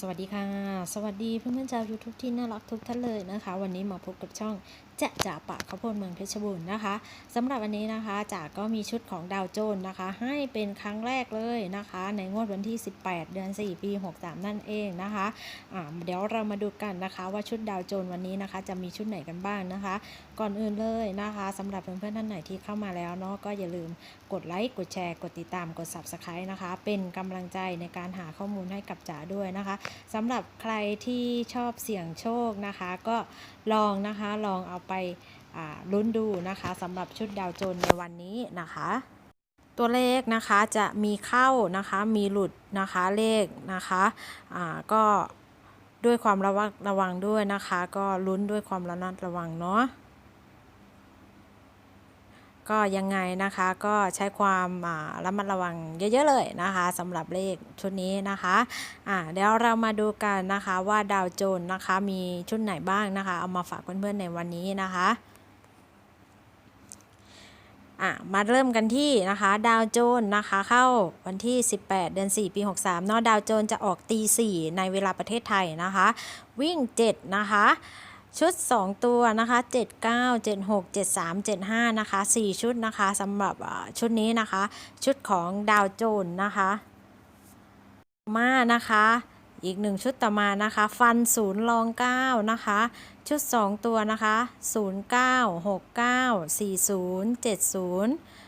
สวัสดีค่ะ สวัสดีเพื่อนๆชาวยูทูบที่น่ารักทุกท่านเลยนะคะ วันนี้มาพบกับช่องจะจ่าปะข้าวโพดเมืองเพชรบูรณ์นะคะสำหรับวันนี้นะคะจ่าก็มีชุดของดาวโจน์นะคะ ให้เป็นครั้งแรกเลยนะคะ ในงวดวันที่ 18 เดือน 4 ปี 63 นั่นเองนะคะอ่าเดี๋ยวเรามาดูกันนะคะว่าชุดดาวโจน์วันนี้นะคะ จะมีชุดไหนกันบ้างนะคะ ก่อนอื่นเลยนะคะสำหรับเพื่อนๆท่านไหนที่เข้ามาแล้วเนาะก็อย่าลืมกดไลค์กดแชร์กดติดตามกด subscribe นะคะ เป็นกำลังใจในการหาข้อมูลให้กับจ๋าด้วยนะคะสำหรับใครที่ชอบเสี่ยงโชคนะคะ ก็ลองนะคะลองเอาไปลุ้นดูนะคะสำหรับชุดดาวโจนในวันนี้นะคะ ตัวเลขนะคะจะมีเข้านะคะมีหลุดนะคะเลขนะคะก็ด้วยความระวังระวังด้วยนะคะ ก็ลุ้นด้วยความระนัดระวังเนาะ ก็ยังไงนะคะก็ใช้ความระมัดระวังเยอะๆเลยนะคะสำหรับเลขชุดนี้นะคะอ่าเดี๋ยวเรามาดูกันนะคะว่าดาวโจนส์นะคะมีชุดไหนบ้างนะคะ เอามาฝากเพื่อนๆในวันนี้นะคะอะมาเริ่มกันที่นะคะดาวโจนส์นะคะเข้าวันที่ 18 เดือน 4 ปี 63เนาะดาวโจนส์จะออกตี4ในเวลาประเทศไทยนะคะ วิ่ง 7 นะคะ ชุด 2 ตัวนะคะ 79 76 73 75 นะคะ 4 ชุดนะคะสำหรับชุดนี้นะคะ ชุดของดาวโจนส์นะคะมานะคะอีกหนึ่งชุดต่อมานะคะ ฟันศูนย์รอง9นะคะ ชุด 2 ตัวนะคะ 09 69 40 70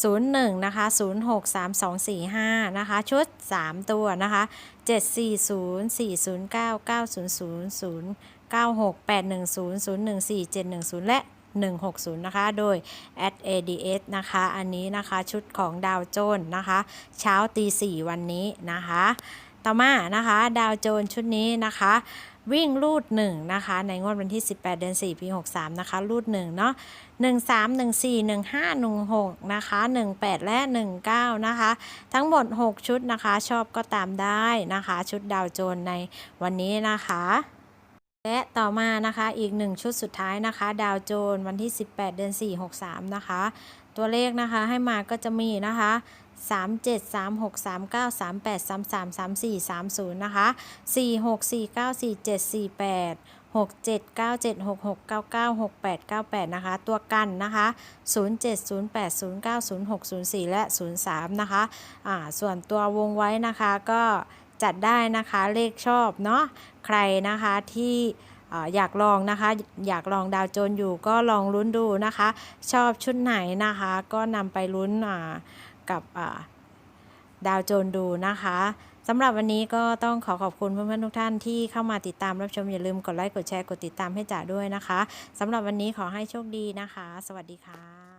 01 นะคะ 06 32 45 นะคะ ชุด 3 ตัวนะคะ 740 409 900 096 810 014 710 และ 160 นะคะ โดย at ads นะคะ อันนี้นะคะชุดของดาวโจนนะคะ เช้าตีสี่วันนี้นะคะ ต่อมานะคะ ดาวโจนชุดนี้นะคะ วิ่งรูด1นะคะ ในงวดวันที่ 18 เดือน 4 ปี 63 นะคะ รูด1เนาะ1 3 1 4 1 5 1 6 นะคะ 18 และ 19 นะคะ ทั้งหมด 6 ชุดนะคะ ชอบก็ตามได้นะคะ ชุดดาวโจนในวันนี้นะคะ และต่อมานะคะอีก 1 ชุดสุดท้ายนะคะ ดาวโจนวันที่ 18 เดือน 4 63 นะคะ ตัวเลขนะคะให้มาก็จะมีนะคะ3 7 3 6 3 9 3 8 3 3 3 4 3 0นะคะ4 6 4 9 4 7 4 8 6 7 9 7 6 6 9 9 6 8 9 8นะคะ ตัวกันนะคะ 0 7 0 8 0 9 0 6 0 4 และ 0 3 นะคะอ่าส่วนตัววงไว้นะคะก็ จัดได้นะคะเลขชอบเนาะใครนะคะที่อยากลองนะคะ อยากลองดาวโจนอยู่ก็ลองลุ้นดูนะคะ ชอบชุดไหนนะคะ ก็นำไปลุ้นกับดาวโจนดูนะคะสำหรับวันนี้ก็ต้องขอขอบคุณเพื่อนๆทุกท่านที่เข้ามาติดตามรับชมอย่าลืมกดไลค์กดแชร์กดติดตามให้จ๋าด้วยนะคะสำหรับวันนี้ขอให้โชคดีนะคะ สวัสดีค่ะ